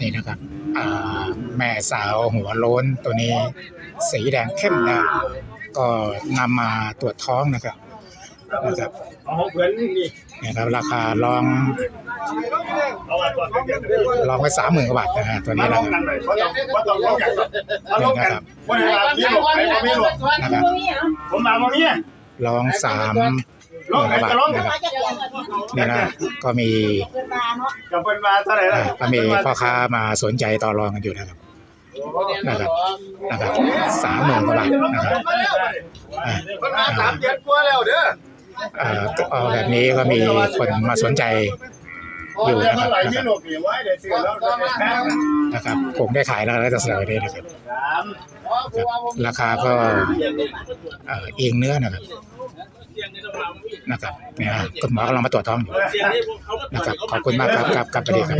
นี่นะครับอ่าแม่สาวหัวโล้นตัวนี้สีแดงเข้มนะก็นำมาตรวจท้องนะครับนะครับเอาของเพื่อนนี่เนี่ยครับราคาลองเอาไว้ก่อนเดี๋ยวลองไว้สามหมื่นกว่าบาทนะฮะตัวมานี้ลนะงคกัรันบเลยเพราะต้องเพราะต้องลงกันมาลงกันวันไหนมีหลบไปมาไม่หลบนะครับผมมาวันนี้ลองสามหลมื่งนไหกนว่าบาทจะลงนะครับเนี่ยนะก็มี กับเป็นมาเท่าไหร่อ่าละก็มีพ่อค้ามาสนใจต่อรองกันอยู่นะครับ นะครับนะครับสามหมื่นกว่าบาทนะครับอ่ามันมาสามเดือนกว่าแล้วเด้ออ่าเอาแบบนี้ก็มีคนมาสนใจอยู่นะครับ นะครับไว้เดี๋ยวซื้อแล้วนะครับผมได้ขายแล้วแล้วจะเสนอได้นะครับ สาม ครับราคาก็เอ่อเองเนื้อนะครับ นะครับเนี่ยคุณหมอกำลังมาตรวจท้องอยู่นะครับขอบคุณมากครับครับครับสวัสดีครับ